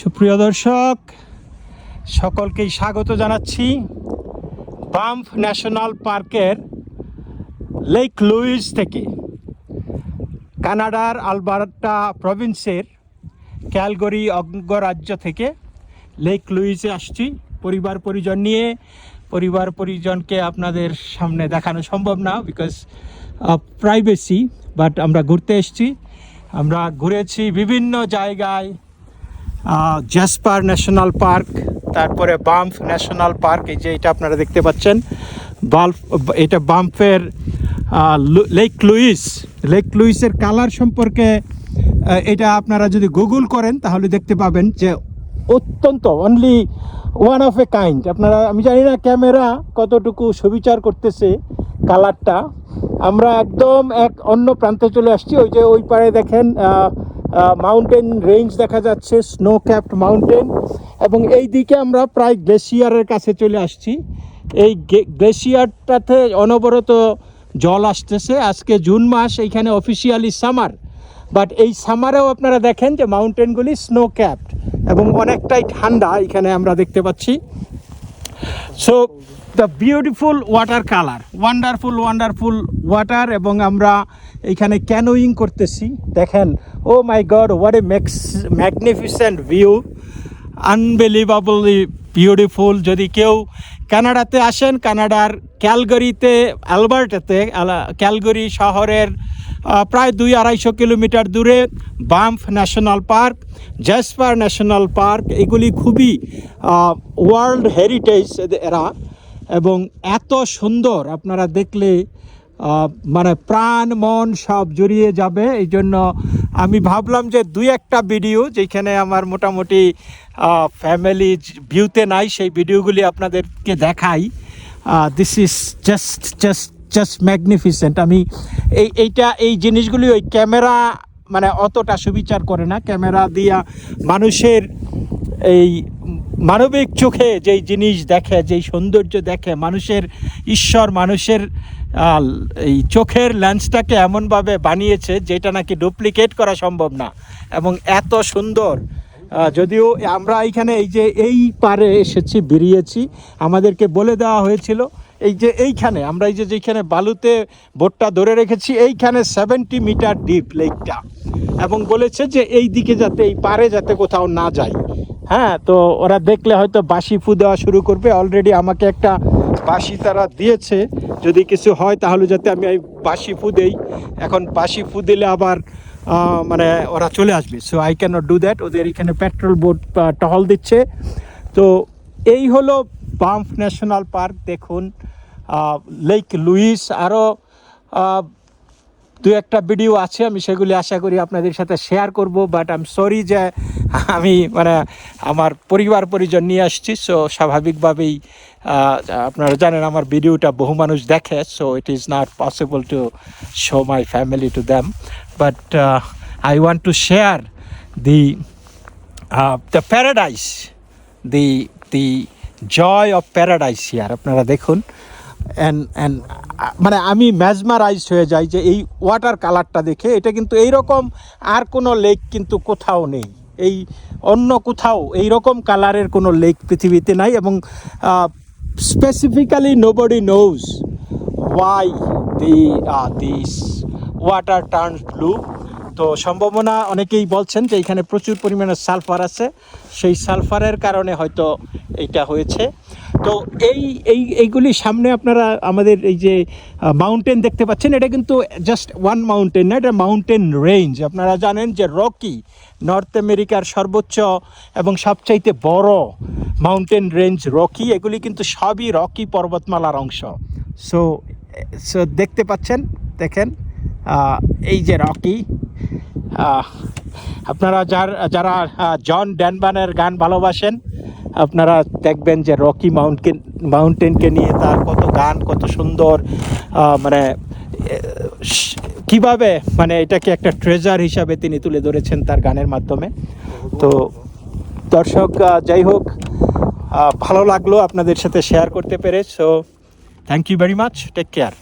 সুপ্রিয় দর্শক, সকলকেই স্বাগত জানাচ্ছি বাম্প ন্যাশনাল পার্কের লেক লুইস থেকে। কানাডার আলবার্টা প্রভিন্সের ক্যালগরি অঙ্গরাজ্য থেকে লেক লুইসে আসছি। পরিবার পরিজন নিয়ে, পরিবার পরিজনকে আপনাদের সামনে দেখানো সম্ভব না বিকজ প্রাইভেসি বাট আমরা ঘুরতে এসেছি। আমরা ঘুরেছি বিভিন্ন জায়গায় জাসপার ন্যাশনাল পার্ক তারপরে বাম্প ন্যাশনাল পার্ক এই যে এটা আপনারা দেখতে পাচ্ছেন। বাল্ফ এটা বাম্পের লেক লুইস লেক লুইসের কালার সম্পর্কে এটা আপনারা যদি গুগল করেন, তাহলে দেখতে পাবেন যে অত্যন্ত only one of a kind আপনারা, আমি জানি না ক্যামেরা কতটুকু সুবিচার করতেছে কালারটা আমরা একদম এক অন্য প্রান্তে চলে আসছি। ওই যে ওই পারে দেখেন মাউন্টেন রেঞ্জ দেখা যাচ্ছে স্নো ক্যাপড মাউন্টেন এবং এই দিকে আমরা প্রায় গ্লেশিয়ারের কাছে চলে আসছি। এই গ্লেশিয়ারটাতে অনবরত জল আসতেছে। আজকে জুন মাস এইখানে অফিসিয়ালি সামার বাট এই সামারেও আপনারা দেখেন যে মাউন্টেনগুলি স্নো ক্যাপড এবং অনেকটাই ঠান্ডা এখানে আমরা দেখতে পাচ্ছি। So the beautiful water colour wonderful wonderful water এবং আমরা এখানে ক্যানোয়িং করতেছি। দেখেন ও my god what a max magnificent view unbelievably beautiful যদি কেউ কানাডাতে আসেন, কানাডার ক্যালগরিতে, অ্যালবার্টাতে ক্যালগরি শহরের প্রায় দুই আড়াইশো কিলোমিটার দূরে Banff national park, Jasper national park, এগুলি খুবই ওয়ার্ল্ড হেরিটেজ এরা। এবং এত সুন্দর আপনারা দেখলে মানে প্রাণ, মন সব জড়িয়ে যাবে। এই জন্য আমি ভাবলাম যে দুই একটা ভিডিও যেখানে আমার মোটামুটি ফ্যামিলি ভিউতে নাই, সেই ভিডিওগুলি আপনাদেরকে দেখাই। This is just just just magnificent আমি এই, এইটা, এই জিনিসগুলি ওই ক্যামেরা মানে অতটা সুবিচার করে না। ক্যামেরা দিয়া মানুষের এই মানবিক চোখে যেই জিনিস দেখে, যেই সৌন্দর্য দেখে, মানুষের ঈশ্বর, মানুষের এই চোখের লেন্সটাকে এমনভাবে বানিয়েছে যেটা নাকি ডুপ্লিকেট করা সম্ভব না এবং এত সুন্দর। যদিও আমরা এইখানে এই যে এই পারে এসেছি, বেরিয়েছি, আমাদেরকে বলে দেওয়া হয়েছিল, এই যে এইখানে, আমরা এই যে যেখানে বালুতে বোটটা ধরে রেখেছি, এইখানে সেভেন্টি মিটার ডিপ লেকটা এবং বলেছে যে এই দিকে যাতে, এই পারে যাতে কোথাও না যায়। হ্যাঁ তো ওরা দেখলে হয়তো বাসি ফু দেওয়া শুরু করবে। অলরেডি আমাকে একটা বাসি তারা দিয়েছে। যদি কিছু হয় তাহলে যাতে আমি এই বাসি ফু দেই। এখন বাসি ফু দিলে আবার মানে ওরা চলে আসবে। So I can do that ওদের এখানে পেট্রোল বোট টহল দিচ্ছে। তো এই হলো বাম্প ন্যাশনাল পার্ক দেখুন লেক লুইস আরও দু একটা ভিডিও আছে, আমি সেগুলি আশা করি আপনাদের সাথে শেয়ার করব বাট আই এম সরি যে আমি মানে আমার পরিবার পরিজন নিয়ে আসছি সো স্বাভাবিকভাবেই আপনারা জানেন আমার ভিডিওটা বহু মানুষ দেখে so it is not possible to show my family to them but I want to share the the paradise the the joy of paradise here আপনারা দেখুন অ্যান্ড অ্যান্ড মানে আমি ম্যাজমারাইজ হয়ে যাই যে এই ওয়াটার কালারটা দেখে, এটা কিন্তু এই রকম আর কোনো লেক কিন্তু কোথাও নেই। এই অন্য কোথাও এই রকম কালারের কোনো লেক পৃথিবীতে নাই এবং specifically nobody knows why the this water turn blue তো সম্ভাবনা অনেকেই বলছেন যে এখানে প্রচুর পরিমাণে সালফার আছে। সেই সালফারের কারণে হয়তো এটা হয়েছে। তো এই এই, এইগুলি সামনে আপনারা আমাদের এই যে মাউন্টেন দেখতে পাচ্ছেন, এটা কিন্তু জাস্ট ওয়ান মাউন্টেন না, এটা মাউন্টেন রেঞ্জ আপনারা জানেন যে রকি নর্থ আমেরিকার সর্বোচ্চ এবং সবচাইতে বড় মাউন্টেন রেঞ্জ রকি। এগুলি কিন্তু সবই রকি পর্বতমালার অংশ। সো সো দেখতে পাচ্ছেন, দেখেন এই যে রকি আপনারা যার, যারা জন ড্যানবানের গান ভালোবাসেন, আপনারা দেখবেন যে রকি মাউন্টেন, মাউন্টেনকে নিয়ে তার কত গান, কত সুন্দর মানে কীভাবে মানে এটাকে একটা ট্রেজার হিসাবে তিনি তুলে ধরেছেন তার গানের মাধ্যমে। তো দর্শক যাই হোক ভালো লাগল আপনাদের সাথে শেয়ার করতে পেরে। So thank you very much take care